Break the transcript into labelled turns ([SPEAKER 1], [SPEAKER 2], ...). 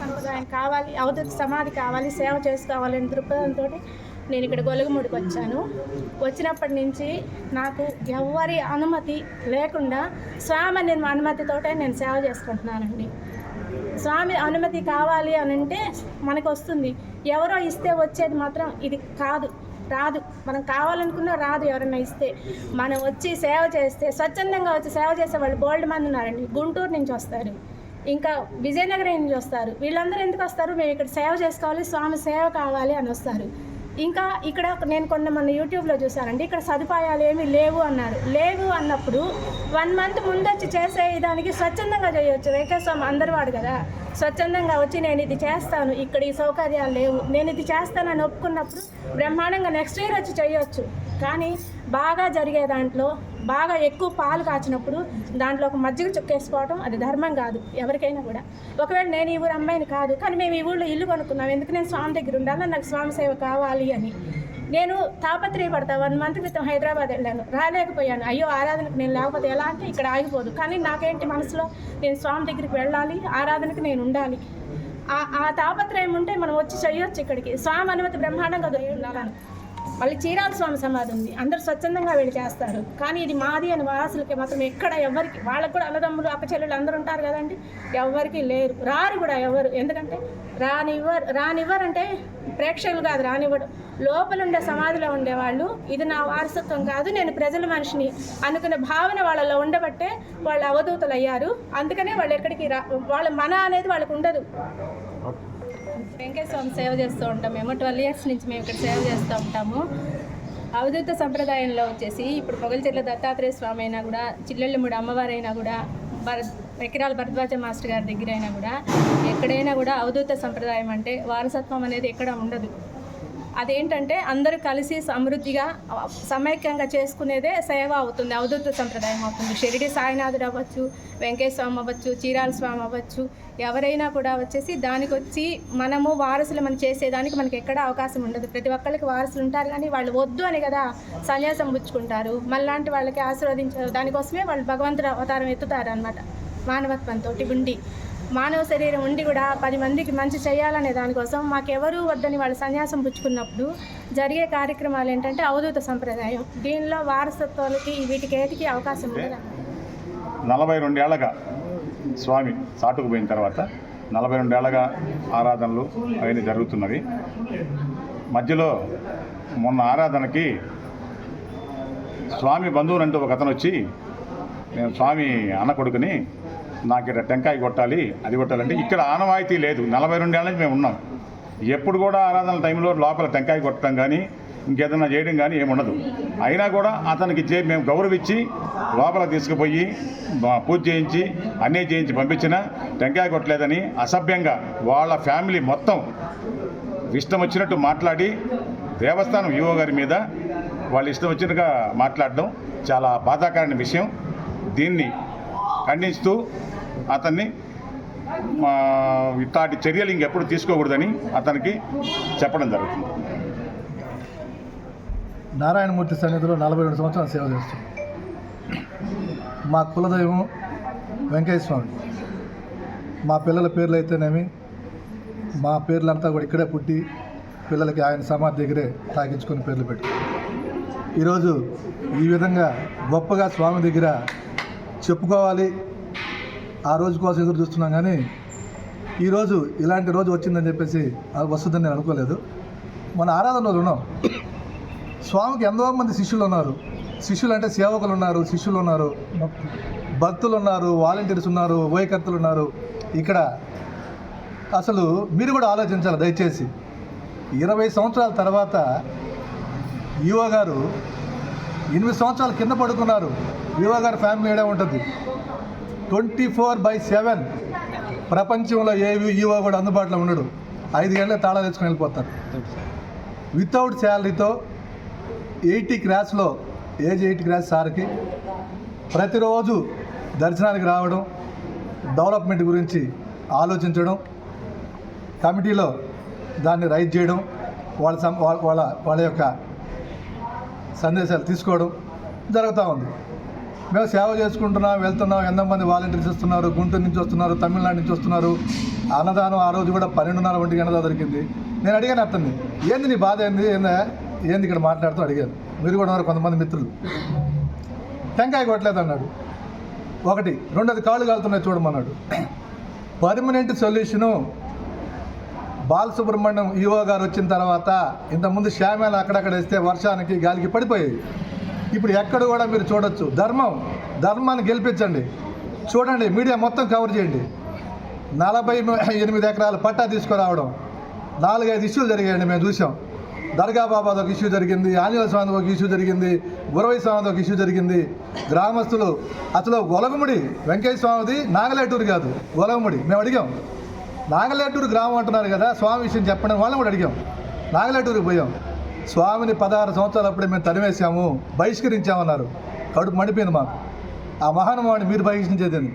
[SPEAKER 1] సంప్రదాయం కావాలి అవధూత సమాధి కావాలి సేవ చేసుకోవాలని దృక్పథంతో నేను ఇక్కడ గొలుగుముడికి వచ్చాను. వచ్చినప్పటి నుంచి నాకు ఎవరి అనుమతి లేకుండా స్వామి నేను అనుమతితోటే నేను సేవ చేసుకుంటున్నానండి. స్వామి అనుమతి కావాలి అని అంటే మనకు వస్తుంది. ఎవరో ఇస్తే వచ్చేది మాత్రం ఇది కాదు. రాదు. మనం కావాలనుకున్నా రాదు ఎవరైనా ఇస్తే. మనం వచ్చి సేవ చేస్తే స్వచ్ఛందంగా వచ్చి సేవ చేసే వాళ్ళు బోల్డ్ మంది ఉన్నారండి. గుంటూరు నుంచి వస్తారు. ఇంకా విజయనగరం నుంచి వస్తారు. వీళ్ళందరూ ఎందుకు వస్తారు? మేము ఇక్కడ సేవ చేసుకోవాలి స్వామి సేవ కావాలి అని వస్తారు. ఇంకా ఇక్కడ నేను కొన్న మన యూట్యూబ్లో చూశానండి ఇక్కడ సదుపాయాలు ఏమీ లేవు అన్నారు. లేవు అన్నప్పుడు వన్ మంత్ ముందు వచ్చి చేసే దానికి స్వచ్ఛందంగా చేయొచ్చు. వెంకటస్వామి అందరివాడు కదా. స్వచ్ఛందంగా వచ్చి నేను ఇది చేస్తాను ఇక్కడ ఈ సౌకర్యాలు లేవు. నేను ఇది చేస్తానని ఒప్పుకున్నప్పుడు బ్రహ్మాండంగా నెక్స్ట్ ఇయర్ వచ్చి చేయొచ్చు. కానీ బాగా జరిగే దాంట్లో బాగా ఎక్కువ పాలు కాచినప్పుడు దాంట్లో ఒక మజ్జిగ చుక్కేసుకోవడం అది ధర్మం కాదు ఎవరికైనా కూడా. ఒకవేళ నేను ఈ ఊరు అమ్మాయిని కాదు కానీ మేము ఈ ఊళ్ళో ఇల్లు కొనుక్కున్నాం ఎందుకు నేను స్వామి దగ్గర ఉండాలని నాకు స్వామి సేవ కావాలి అని. నేను తాపత్రయపడతా వన్ మంత్ క్రితం హైదరాబాద్ వెళ్ళాను రాలేకపోయాను. అయ్యో ఆరాధనకు నేను లేకపోతే ఎలా అంటే ఇక్కడ ఆగిపోదు. కానీ నాకేంటి మనసులో నేను స్వామి దగ్గరికి వెళ్ళాలి ఆరాధనకు నేను ఉండాలి. ఆ ఆ తాపత్రయం ఉంటే మనం వచ్చి చెయ్యొచ్చు ఇక్కడికి. స్వామి అనుమతి బ్రహ్మాండంగా ఉండాలను మళ్ళీ చీరాల స్వామి సమాధి ఉంది. అందరూ స్వచ్ఛందంగా వెళ్ళి చేస్తారు. కానీ ఇది మాది అని వారసులకి మాత్రం ఎక్కడ ఎవరికి వాళ్ళకు కూడా అన్నదమ్ములు అక్క చెల్లెలు అందరూ ఉంటారు కదండి. ఎవరికి లేరు. రారు కూడా ఎవరు. ఎందుకంటే రానివ్వరు రానివ్వరంటే ప్రేక్షకులు కాదు రానివ్వడు లోపల ఉండే సమాధిలో ఉండేవాళ్ళు ఇది నా వారసత్వం కాదు నేను ప్రజల మనిషిని అనుకునే భావన వాళ్ళలో ఉండబట్టే వాళ్ళు అవధూతలు అయ్యారు అందుకనే వాళ్ళు ఎక్కడికి రా వాళ్ళ మన అనేది వాళ్ళకు ఉండదు. వెంకటస్వామి స్వామి సేవ చేస్తూ ఉంటాం. మేము ట్వెల్వ్ ఇయర్స్ నుంచి మేము ఇక్కడ సేవ చేస్తూ ఉంటాము. అవధూత సంప్రదాయంలో వచ్చేసి ఇప్పుడు పొగలచెట్ల దత్తాత్రేయ స్వామి అయినా కూడా చిల్లెళ్ళముడి అమ్మవారైనా కూడా భర ఎకరాల భరద్వాజ మాస్టర్ గారి దగ్గర అయినా కూడా ఎక్కడైనా కూడా అవధూత సంప్రదాయం అంటే వారసత్వం అనేది ఎక్కడ ఉండదు. అదేంటంటే అందరూ కలిసి సమృద్ధిగా సమైక్యంగా చేసుకునేదే సేవ అవుతుంది అవధూత సంప్రదాయం అవుతుంది. షిరిడి సాయినాథుడు అవ్వచ్చు వెంకటేశ్వర స్వామి అవ్వచ్చు చీరాల స్వామి అవ్వచ్చు ఎవరైనా కూడా వచ్చేసి దానికి వచ్చి మనము వారసులు మనం చేసేదానికి మనకి ఎక్కడ అవకాశం ఉండదు. ప్రతి ఒక్కరికి వారసులు ఉంటారు కానీ వాళ్ళు వద్దు అని కదా సన్యాసం పుచ్చుకుంటారు. మళ్ళాంటి వాళ్ళకి ఆశీర్వదించారు దానికోసమే వాళ్ళు భగవంతుడు అవతారం ఎత్తుతారు అనమాట మానవత్వంతో ఉండి. మానవ శరీరం ఉండి కూడా పది మందికి మంచి చేయాలనే దానికోసం మాకెవరూ వద్దని వాళ్ళు సన్యాసం పుచ్చుకున్నప్పుడు జరిగే కార్యక్రమాలు ఏంటంటే అవధూత సంప్రదాయం. దీనిలో వారసత్వాలకి వీటికి ఏటికి అవకాశం ఉండదు
[SPEAKER 2] నలభై రెండేళ్ళగా స్వామి సాటుకు పోయిన తర్వాత నలభై రెండేళ్ళగా ఆరాధనలు అవన్నీ జరుగుతున్నవి. మధ్యలో మొన్న ఆరాధనకి స్వామి బంధువులంటూ ఒక అతను వచ్చి నేను స్వామి అన్న కొడుకుని నాకు ఇక్కడ టెంకాయ కొట్టాలి అది కొట్టాలంటే ఇక్కడ ఆనవాయితీ లేదు. నలభై రెండేళ్ళ నుంచి మేము ఉన్నాం. ఎప్పుడు కూడా ఆరాధన టైంలో లోపల టెంకాయ కొట్టడం కానీ ఇంకేదన్నా చేయడం కానీ ఏముండదు అయినా కూడా అతనికి చే మేము గౌరవించి లోపల తీసుకుపోయి పూజ చేయించి అన్నీ చేయించి పంపించిన టెంకాయ కొట్టలేదని అసభ్యంగా వాళ్ళ ఫ్యామిలీ మొత్తం ఇష్టం వచ్చినట్టు మాట్లాడి దేవస్థానం ఈవో గారి మీద వాళ్ళు ఇష్టం వచ్చినట్టుగా మాట్లాడడం చాలా బాధాకరమైన విషయం. దీన్ని ఖండిస్తూ అతన్ని మా ఇట్లాంటి చర్యలు ఇంకెప్పుడు తీసుకోకూడదని అతనికి చెప్పడం జరుగుతుంది.
[SPEAKER 3] నారాయణమూర్తి సన్నిధిలో నలభై రెండు సంవత్సరాలు సేవ చేస్తాం మా కులదైవం వెంకయ్య స్వామి మా పిల్లల పేర్లు అయితేనేమి మా పేర్లంతా కూడా ఇక్కడే పుట్టి పిల్లలకి ఆయన సమాధి దగ్గరే తాగించుకొని పేర్లు పెట్టి. ఈరోజు ఈ విధంగా గొప్పగా స్వామి దగ్గర చెప్పుకోవాలి ఆ రోజు కోసం ఎదురు చూస్తున్నాం కానీ ఈరోజు ఇలాంటి రోజు వచ్చిందని చెప్పేసి అది వస్తుందని నేను అనుకోలేదు. మన ఆరాధన రోజు ఉన్నాం. స్వామికి ఎంతో మంది శిష్యులు ఉన్నారు. శిష్యులు అంటే సేవకులు ఉన్నారు శిష్యులు ఉన్నారు భక్తులు ఉన్నారు వాలంటీర్స్ ఉన్నారు ఉభయకర్తలు ఉన్నారు. ఇక్కడ అసలు మీరు కూడా ఆలోచించాలి దయచేసి. ఇరవై సంవత్సరాల తర్వాత యువ గారు ఎనిమిది సంవత్సరాల కింద పడుకున్నారు. యువ గారి ఫ్యామిలీ ఏడే ఉంటుంది? ట్వంటీ ఫోర్ బై సెవెన్ ప్రపంచంలో ఏ ఈవో కూడా అందుబాటులో ఉండడు. ఐదు గంటలకు తాళాలు తెచ్చుకొని వెళ్ళిపోతారు. వితౌట్ శాలరీతో ఎయిటీ క్రాస్లో ఏజ్ ఎయిటీ క్రాస్ సార్కి ప్రతిరోజు దర్శనానికి రావడం డెవలప్మెంట్ గురించి ఆలోచించడం కమిటీలో దాన్ని రైజ్ చేయడం వాళ్ళ సం వాళ్ళ వాళ్ళ వాళ్ళ యొక్క సందేశాలు తీసుకోవడం జరుగుతూ ఉంది. మేము సేవ చేసుకుంటున్నాం వెళ్తున్నాం ఎంతమంది వాలంటీర్స్ వస్తున్నారు గుంటూరు నుంచి వస్తున్నారు తమిళనాడు నుంచి వస్తున్నారు. అన్నదానం ఆ రోజు కూడా పన్నెండున్నర ఒంటి గంట దొరికింది. నేను అడిగాను అతన్ని ఏంది నీ బాధ? ఏంది? ఏందా? ఏంది ఇక్కడ మాట్లాడుతూ? అడిగాను. మీరు కూడా ఉన్నారు కొంతమంది మిత్రులు. టెంకాయ కొట్టలేదు అన్నాడు. ఒకటి. రెండోది కాళ్ళు కాలుతున్నాయి చూడమన్నాడు. పర్మనెంట్ సొల్యూషను బాలసుబ్రహ్మణ్యం ఈవో గారు వచ్చిన తర్వాత ఇంతకుముందు శ్యామేలు అక్కడక్కడ వేస్తే వర్షానికి గాలికి పడిపోయాయి ఇప్పుడు ఎక్కడ కూడా మీరు చూడొచ్చు. ధర్మం ధర్మాన్ని గెలిపించండి. చూడండి మీడియా మొత్తం కవర్ చేయండి. నలభై ఎనిమిది ఎకరాల పట్టా తీసుకురావడం. నాలుగైదు ఇష్యూలు జరిగాయండి మేము చూసాం దర్గా బాబాద్ ఒక ఇష్యూ జరిగింది ఆంజనేయ స్వామి ఒక ఇష్యూ జరిగింది గురవై స్వామిది ఒక ఇష్యూ జరిగింది. గ్రామస్తులు అసలు గొలగముడి వెంకయ్య స్వామిది నాగలేటూరు కాదు గొలగముడి. మేము అడిగాం. నాగలేటూరు గ్రామం అంటున్నారు కదా స్వామి విషయం చెప్పడం వాళ్ళని కూడా అడిగాం. నాగలేటూరుకి పోయాం. స్వామిని పదహారు సంవత్సరాలు అప్పుడే మేము తరివేశాము బహిష్కరించామన్నారు. కడుపు మండిపోయింది మాకు. ఆ మహానుభావుని మీరు బహిష్కరించేది